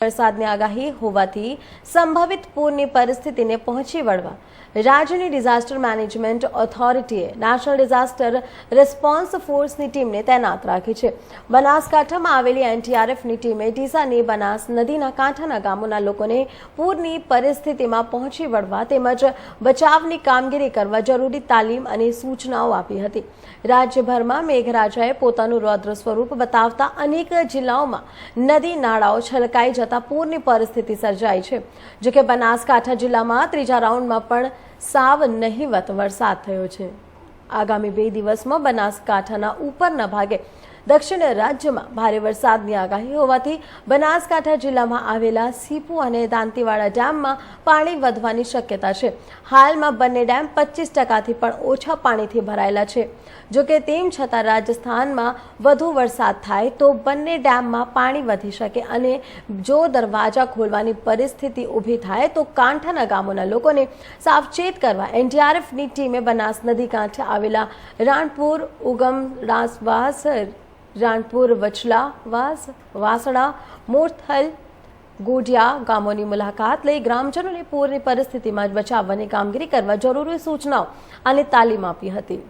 વરસાદની આગાહી હોવાથી સંભવિત પૂરની પરિસ્થિતિને પહોંચી વળવા રાજ્યની ડિઝાસ્ટર મેનેજમેન્ટ ઓથોરિટીએ નેશનલ ડિઝાસ્ટર રિસ્પોન્સ ફોર્સની ટીમને તૈનાત રાખી છે. બનાસકાંઠામાં આવેલી એનટીઆરએફની ટીમે ડીસાની બનાસ નદીના કાંઠાના ગામોના લોકોને પૂરની પરિસ્થિતિમાં પહોંચી વળવા તેમજ બચાવની કામગીરી કરવા જરૂરી તાલીમ અને સૂચનાઓ આપી હતી. રાજ્યભરમાં મેઘરાજાએ પોતાનું રૌદ્ર સ્વરૂપ બતાવતા અનેક જિલ્લાઓમાં નદી નાળાઓ છલકાઈ જતા પૂરની પરિસ્થિતિ સર્જાઈ છે. જોકે બનાસકાંઠા જિલ્લામાં ત્રીજા રાઉન્ડમાં પણ સાવ નહીવત વરસાદ થયો છે. આગામી બે દિવસમાં બનાસકાંઠાના ઉપરના ભાગે દક્ષિણ રાજ્યમાં ભારે વરસાદની આગાહી હોવાથી બનાસકાંઠા જિલ્લામાં આવેલા સીપુ અને દાંતીવાડા ડેમમાં પાણી વધવાની શક્યતા છે. હાલમાં બંને ડેમ પચીસ ટકાથી પણ ઓછા પાણીથી ભરાયેલા છે. જોકે તેમ છતાં રાજસ્થાનમાં વધુ વરસાદ થાય તો બંને ડેમમાં પાણી વધી શકે અને જો દરવાજા ખોલવાની પરિસ્થિતિ ઊભી થાય તો કાંઠાના ગામોના લોકોને સાવચેત કરવા એનડીઆરએફની ટીમે બનાસ નદી કાંઠે આવેલા રાણપુર, ઉગમ, રાસવાસ રાણપુર વચલા વાસ, વાસણા, મોરથલ, ગોઢિયા ગામોની મુલાકાત લઈ ગ્રામજનોને પૂરની પરિસ્થિતિમાં બચાવવાની કામગીરી કરવા જરૂરી સૂચનાઓ અને તાલીમ આપી હતી.